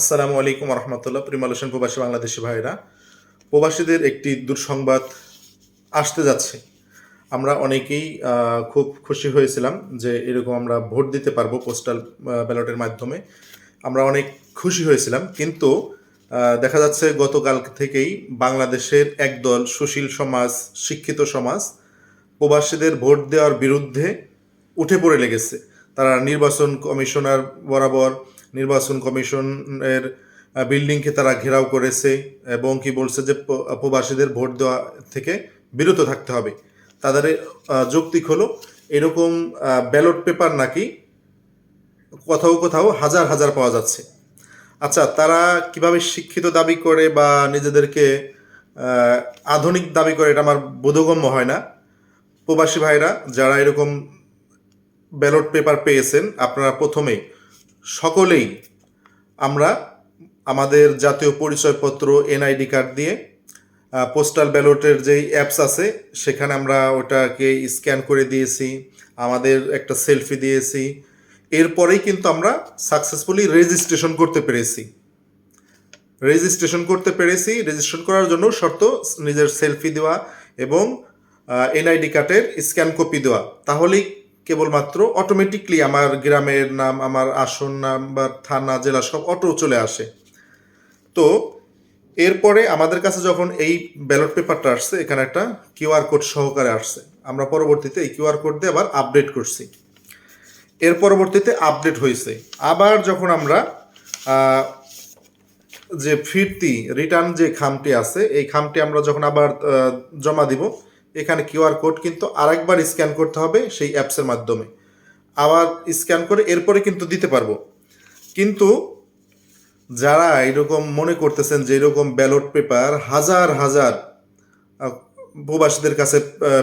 আসসালামু আলাইকুম রহমতুল্লাহ প্রিমালোশন প্রবাসী বাংলাদেশি ভাইরা প্রবাসীদের একটি দুঃসংবাদ আসতে যাচ্ছে। আমরা অনেকেই খুব খুশি হয়েছিলাম যে এরকম আমরা ভোট দিতে পারব পোস্টাল ব্যালটের মাধ্যমে। আমরা অনেক খুশি হয়েছিলাম, কিন্তু দেখা যাচ্ছে গতকাল থেকেই বাংলাদেশের একদল সুশীল সমাজ, শিক্ষিত সমাজ প্রবাসীদের ভোট দেওয়ার বিরুদ্ধে উঠে পড়ে লেগেছে। তারা নির্বাচন কমিশনার বরাবর নির্বাচন কমিশনের বিল্ডিংকে তারা ঘেরাও করেছে এবং কি বলছে যে প্রবাসীদের ভোট দেওয়া থেকে বিরত থাকতে হবে। তাদের যৌক্তিক হলো এরকম ব্যালট পেপার নাকি কোথাও কোথাও হাজার হাজার পাওয়া যাচ্ছে। আচ্ছা তারা কীভাবে শিক্ষিত দাবি করে বা নিজেদেরকে আধুনিক দাবি করে এটা আমার বোধগম্য হয় না। প্রবাসী ভাইরা যারা এরকম ব্যালট পেপার পেয়েছেন, আপনারা প্রথমেই সকলেই আমরা আমাদের জাতীয় পরিচয়পত্র, এনআইডি কার্ড দিয়ে পোস্টাল ব্যালটের যেই অ্যাপস আছে, সেখানে আমরা ওটাকে স্ক্যান করে দিয়েছি, আমাদের একটা সেলফি দিয়েছি। এরপরেই কিন্তু আমরা সাকসেসফুলি রেজিস্ট্রেশন করতে পেরেছি। রেজিস্ট্রেশন করতে পেরেছি রেজিস্ট্রেশন করার জন্য শর্ত নিজের সেলফি দেওয়া এবং এনআইডি কার্ডের স্ক্যান কপি দেওয়া। তাহলেই কেবলমাত্র অটোমেটিকলি আমার গ্রামের নাম, আমার আসন নাম বা থানা, জেলা সব অটো চলে আসে। তো এরপরে আমাদের কাছে যখন এই ব্যালট পেপারটা আসছে, এখানে একটা কিউআর কোড সহকারে আসছে। আমরা পরবর্তীতে এই কিউআর কোড দিয়ে আবার আপডেট করছি। এর পরবর্তীতে আপডেট হয়েছে। আবার যখন আমরা যে ফিরতি রিটার্ন যে খামটি আছে, এই খামটি আমরা যখন আবার জমা দিব এখানে কিউআর কোড কিন্তু আরেকবার স্ক্যান করতে হবে সেই অ্যাপসের মাধ্যমে। আবার স্ক্যান করে এরপরে কিন্তু দিতে পারব। কিন্তু যারা এরকম মনে করতেছেন যে এরকম ব্যালট পেপার হাজার হাজার প্রবাসীদের কাছে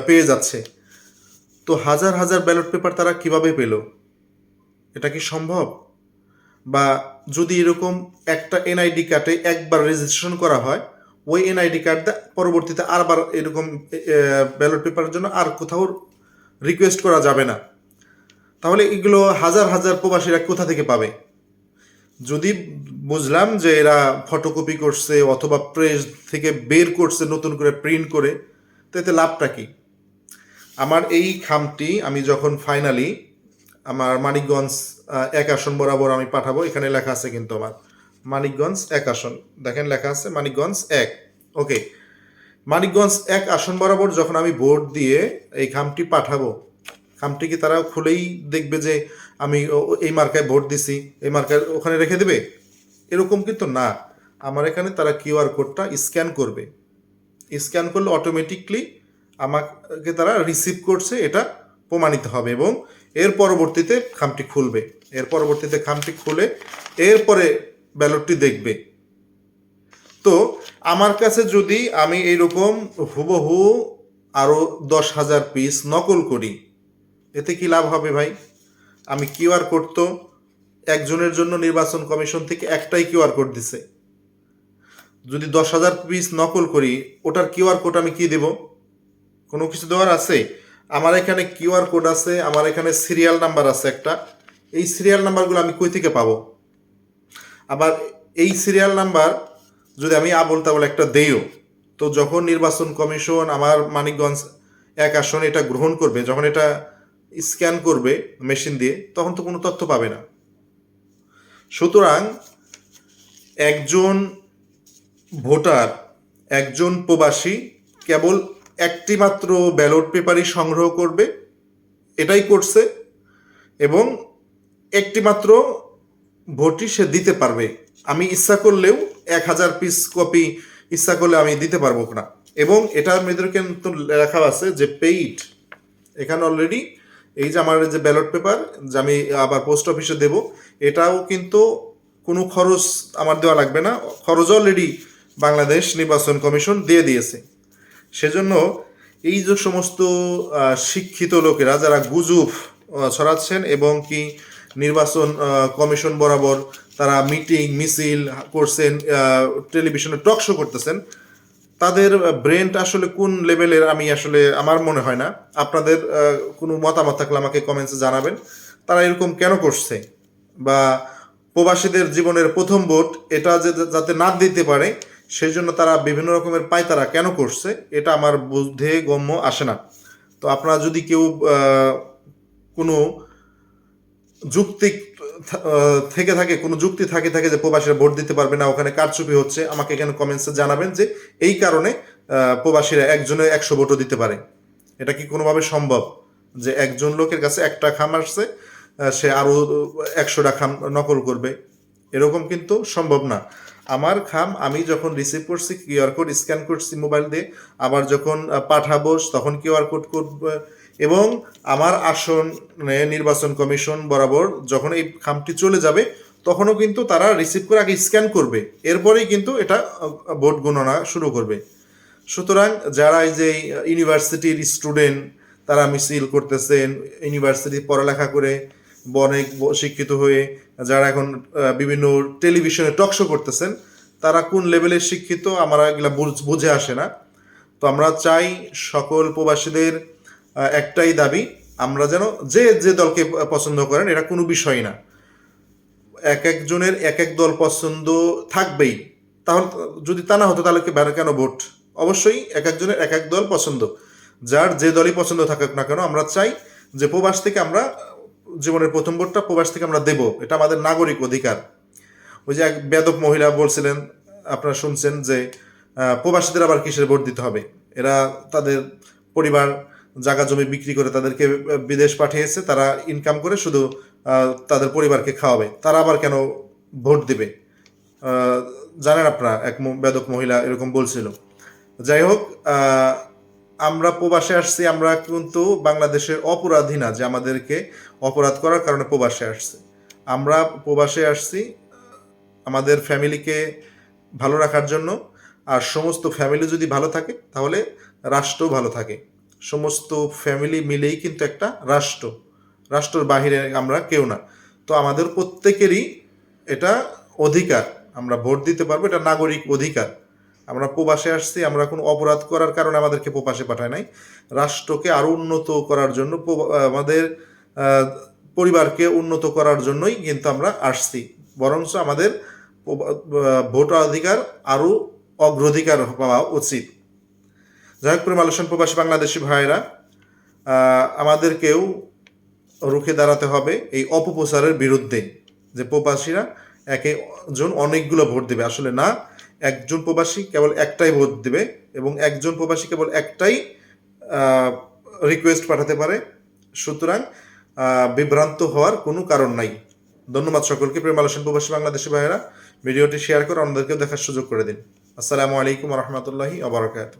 পেয়ে যাচ্ছে, তো হাজার হাজার ব্যালট পেপার তারা কীভাবে পেল? এটা কি সম্ভব? বা যদি এরকম একটা এনআইডি কার্ডে একবার রেজিস্ট্রেশন করা হয় ওই এনআইডি কার্ড পরবর্তীতে আরবার এরকম ব্যালট পেপারের জন্য আর কোথাও রিকোয়েস্ট করা যাবে না। তাহলে এগুলো হাজার হাজার প্রবাসীরা কোথা থেকে পাবে? যদি বুঝলাম যে এরা ফটোকপি করছে অথবা প্রেস থেকে বের করছে নতুন করে প্রিন্ট করে, তো এতে লাভটা কি? আমার এই খামটি আমি যখন ফাইনালি আমার মানিকগঞ্জ এক আসন বরাবর আমি পাঠাবো, এখানে লেখা আছে কিন্তু আমার। মানিকগঞ্জ এক আসন। দেখেন লেখা আছে মানিকগঞ্জ এক। ওকে, মানিকগঞ্জ এক আসন বরাবর যখন আমি ভোট দিয়ে এই খামটি পাঠাবো, খামটি কি তারা খুলেই দেখবে যে আমি এই মার্কায় ভোট দিছি, এই মার্কায় ওখানে রেখে দেবে? এরকম কিন্তু না। আমার এখানে তারা কিউআর কোডটা স্ক্যান করবে। স্ক্যান করলে অটোমেটিকলি আমাকে তারা রিসিভ করছে, এটা প্রমাণিত হবে এবং এর পরবর্তীতে খামটি খুলবে। এর পরবর্তীতে খামটি খুলে এরপরে ব্যালটটি দেখবে। তো আমার কাছে যদি আমি এইরকম হুবহু আরও দশ হাজার পিস নকল করি, এতে কি লাভ হবে ভাই? আমি কিউআর কোড তো একজনের জন্য নির্বাচন কমিশন থেকে একটাই কিউআর কোড দিছে। যদি দশ হাজার পিস নকল করি, ওটার কিউআর কোড আমি কি দেব? কোনো কিছু দেওয়ার আছে? আমার এখানে কিউআর কোড আছে, আমার এখানে সিরিয়াল নাম্বার আছে একটা। এই সিরিয়াল নাম্বারগুলো আমি কই থেকে পাবো? আবার এই সিরিয়াল নাম্বার যদি আমি আবল তাবল একটা দেইও, তো যখন নির্বাচন কমিশন আমার মানিকগঞ্জ এক আসন এটা গ্রহণ করবে, যখন এটা স্ক্যান করবে মেশিন দিয়ে, তখন তো কোনো তথ্য পাবে না। সুতরাং একজন ভোটার, একজন প্রবাসী কেবল একটি মাত্র ব্যালট পেপারই সংগ্রহ করবে, এটাই করছে এবং একটি মাত্র ভোটই সে দিতে পারবে। আমি ইচ্ছা করলেও এক হাজার পিস কপি ইচ্ছা করলে আমি দিতে পারব না এবং এটার মেয়েদের কিন্তু লেখা আছে যে পেইড এখানে অলরেডি এই যে আমার যে ব্যালট পেপার যে আমি আবার পোস্ট অফিসে দেব, এটাও কিন্তু কোনো খরচ আমার দেওয়া লাগবে না। খরচ অলরেডি বাংলাদেশ নির্বাচন কমিশন দিয়ে দিয়েছে। সেজন্য এই যে সমস্ত শিক্ষিত লোকেরা যারা গুজব ছড়াচ্ছেন এবং কি নির্বাচন কমিশন বরাবর তারা মিটিং, মিছিল করছেন টেলিভিশনে টক শো করতেছেন। তাদের ব্রেনটা আসলে কোন লেভেলের আমি আসলে আমার মনে হয় না। আপনাদের কোনো মতামত থাকলে আমাকে কমেন্টসে জানাবেন। তারা এরকম কেন করছে? বা প্রবাসীদের জীবনের প্রথম ভোট, এটা যে যাতে না দিতে পারে সেই জন্য তারা বিভিন্ন রকমের পায়তারা কেন করছে, এটা আমার বুদ্ধে গম্য আসে না। তো আপনারা যদি কেউ কোনো যুক্তি থেকে থাকে, কোনো যুক্তি থাকে থাকে যে প্রবাসীরা ভোট দিতে পারবে না, ওখানে কারচুপি হচ্ছে, আমাকে এখানে কমেন্টসে জানাবেন যে এই কারণে প্রবাসীরা একজনে একশো ভোটও দিতে পারে। এটা কি কোনোভাবে সম্ভব? যে একজন লোকের কাছে একটা খাম আসছে সে আরও একশোটা খাম নকল করবে, এরকম কিন্তু সম্ভব না। আমার খাম আমি যখন রিসিভ করছি কিউআর কোড স্ক্যান করছি মোবাইল দিয়ে, আবার যখন পাঠাবো, তখন কিউআর কোড করব এবং আমার আসনে নির্বাচন কমিশন বরাবর যখন এই খামটি চলে যাবে, তখনও কিন্তু তারা রিসিভ করে আগে স্ক্যান করবে। এরপরেই কিন্তু এটা ভোট গণনা শুরু করবে। সুতরাং যারা এই যে ইউনিভার্সিটির স্টুডেন্ট, তারা মিছিল করতেছেন, ইউনিভার্সিটি পড়ালেখা করে অনেক শিক্ষিত হয়ে যারা এখন বিভিন্ন টেলিভিশনে টকশো করতেছেন, তারা কোন লেভেলের শিক্ষিত, আমরা এগুলা বুঝে আসে না। তো আমরা চাই সকল প্রবাসীদের একটাই দাবি, আমরা যেন যে যে দলকে পছন্দ করেন, এটা কোনো বিষয় না। এক একজনের এক এক দল পছন্দ থাকবেই। তাহলে যদি তা না হতো, তাহলে কেন ভোট? অবশ্যই এক একজনের এক এক দল পছন্দ। যার যে দলই পছন্দ থাকুক না কেন, আমরা চাই যে প্রবাস থেকে আমরা, জীবনের প্রথম ভোটটা প্রবাস থেকে আমরা দেব। এটা আমাদের নাগরিক অধিকার। ওই যে এক বেদক মহিলা বলছিলেন, আপনারা শুনছেন যে প্রবাসীদের আবার কিসের ভোট দিতে হবে? এরা তাদের পরিবার জায়গা জমি বিক্রি করে তাদেরকে বিদেশ পাঠিয়েছে, তারা ইনকাম করে শুধু তাদের পরিবারকে খাওয়াবে। তারা আবার কেন ভোট দিবে? জানেন আপনারা, এক বেদক মহিলা এরকম বলছিল। যাই হোক আমরা প্রবাসে আসছি, আমরা কিন্তু বাংলাদেশের অপরাধী না যে আমাদেরকে অপরাধ করার কারণে প্রবাসে আসছে। আমরা প্রবাসে আসছি, আমাদের ফ্যামিলিকে ভালো রাখার জন্য, আর সমস্ত ফ্যামিলি যদি ভালো থাকে, তাহলে রাষ্ট্র ভালো থাকে। সমস্ত ফ্যামিলি মিলেই কিন্তু একটা রাষ্ট্র। রাষ্ট্রের বাহিরে আমরা কেউ না। তো আমাদের প্রত্যেকেরই এটা অধিকার। আমরা ভোট দিতে পারব, এটা নাগরিক অধিকার। আমরা প্রবাসে আসছি, আমরা কোনো অপরাধ করার কারণে আমাদেরকে প্রবাসে পাঠায় নাই। রাষ্ট্রকে আরও উন্নত করার জন্য আমাদের পরিবারকে উন্নত করার জন্যই কিন্তু আমরা আসছি। বরঞ্চ আমাদের ভোটাধিকার আরও অগ্রাধিকার পাওয়া উচিত। যাই হোক প্রেম আলোচন প্রবাসী বাংলাদেশি ভাইয়েরা আমাদেরকেও রুখে দাঁড়াতে হবে এই অপপ্রচারের বিরুদ্ধে যে প্রবাসীরা একে জন অনেকগুলো ভোট দেবে। আসলে না, একজন প্রবাসী কেবল একটাই ভোট দেবে এবং একজন প্রবাসী কেবল একটাই রিকোয়েস্ট পাঠাতে পারে। সুতরাং বিভ্রান্ত হওয়ার কোনো কারণ নাই। ধন্যবাদ সকলকে। প্রেম আলোচন প্রবাসী বাংলাদেশি ভাইয়েরা, ভিডিওটি শেয়ার করে অন্যদেরকেও দেখার সুযোগ করে দিন। আসসালামু আলাইকুম রহমতুল্লাহি আবরকাত